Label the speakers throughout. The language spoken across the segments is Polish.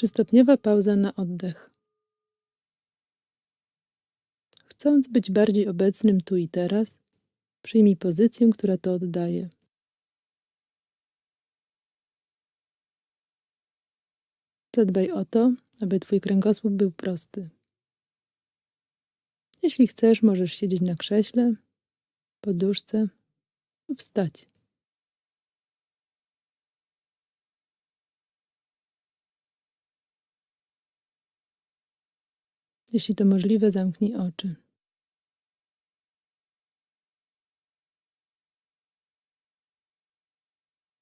Speaker 1: Trzystopniowa pauza na oddech. Chcąc być bardziej obecnym tu i teraz, przyjmij pozycję, która to oddaje. Zadbaj o to, aby Twój kręgosłup był prosty. Jeśli chcesz, możesz siedzieć na krześle, poduszce lub wstać. Jeśli to możliwe, zamknij oczy.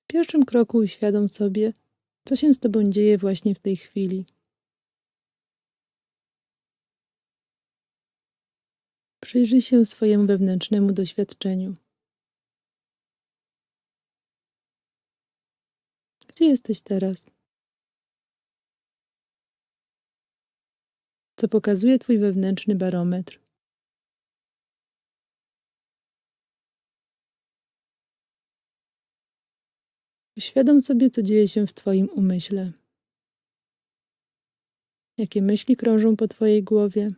Speaker 1: W pierwszym kroku uświadom sobie, co się z Tobą dzieje właśnie w tej chwili. Przyjrzyj się swojemu wewnętrznemu doświadczeniu. Gdzie jesteś teraz? Co pokazuje Twój wewnętrzny barometr? Uświadom sobie, co dzieje się w Twoim umyśle. Jakie myśli krążą po Twojej głowie?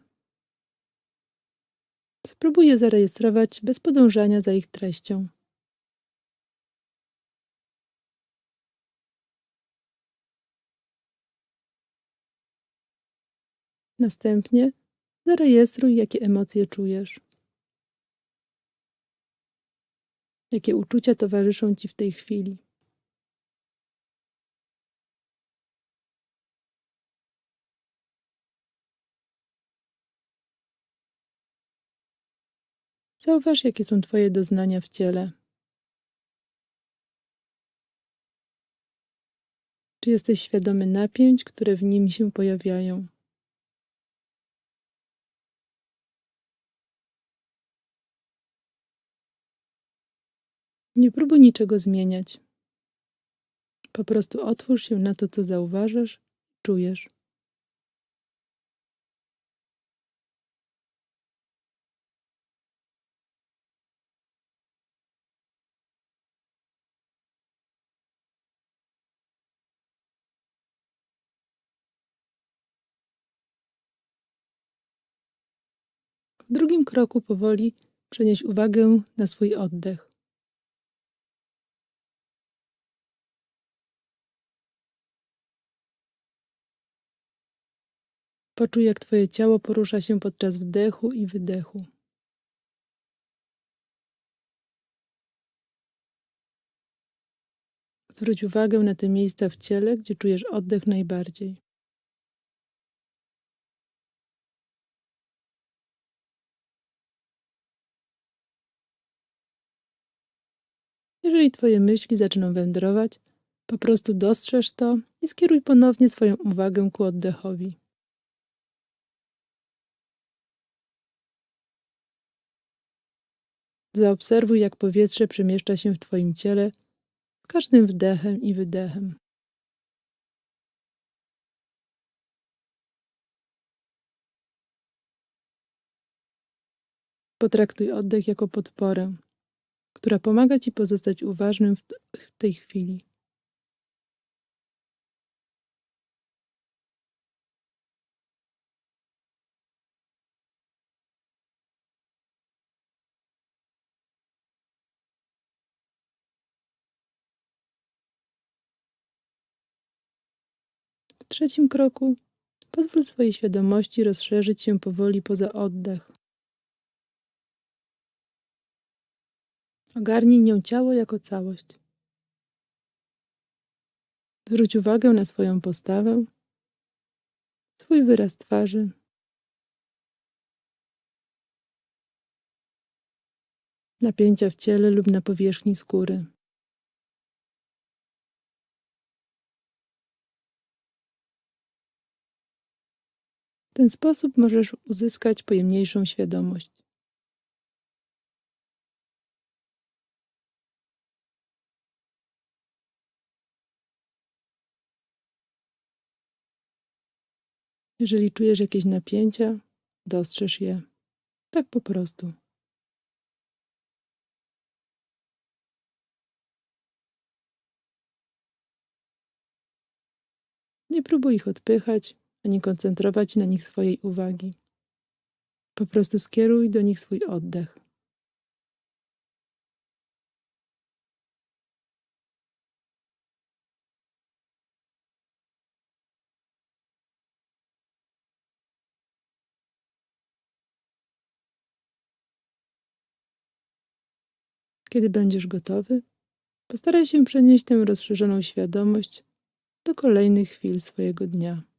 Speaker 1: Spróbuj je zarejestrować bez podążania za ich treścią. Następnie zarejestruj, jakie emocje czujesz. Jakie uczucia towarzyszą Ci w tej chwili. Zauważ, jakie są Twoje doznania w ciele. Czy jesteś świadomy napięć, które w nim się pojawiają? Nie próbuj niczego zmieniać. Po prostu otwórz się na to, co zauważasz, czujesz. W drugim kroku powoli przenieś uwagę na swój oddech. Poczuj, jak Twoje ciało porusza się podczas wdechu i wydechu. Zwróć uwagę na te miejsca w ciele, gdzie czujesz oddech najbardziej. Jeżeli Twoje myśli zaczną wędrować, po prostu dostrzeż to i skieruj ponownie swoją uwagę ku oddechowi. Zaobserwuj, jak powietrze przemieszcza się w Twoim ciele z każdym wdechem i wydechem. Potraktuj oddech jako podporę, która pomaga Ci pozostać uważnym w, tej chwili. Trzecim kroku pozwól swojej świadomości rozszerzyć się powoli poza oddech. Ogarnij nią ciało jako całość. Zwróć uwagę na swoją postawę, swój wyraz twarzy. Napięcia w ciele lub na powierzchni skóry. Ten sposób możesz uzyskać pojemniejszą świadomość. Jeżeli czujesz jakieś napięcia, dostrzeż je. Tak po prostu. Nie próbuj ich odpychać, ani koncentrować na nich swojej uwagi. Po prostu skieruj do nich swój oddech. Kiedy będziesz gotowy, postaraj się przenieść tę rozszerzoną świadomość do kolejnych chwil swojego dnia.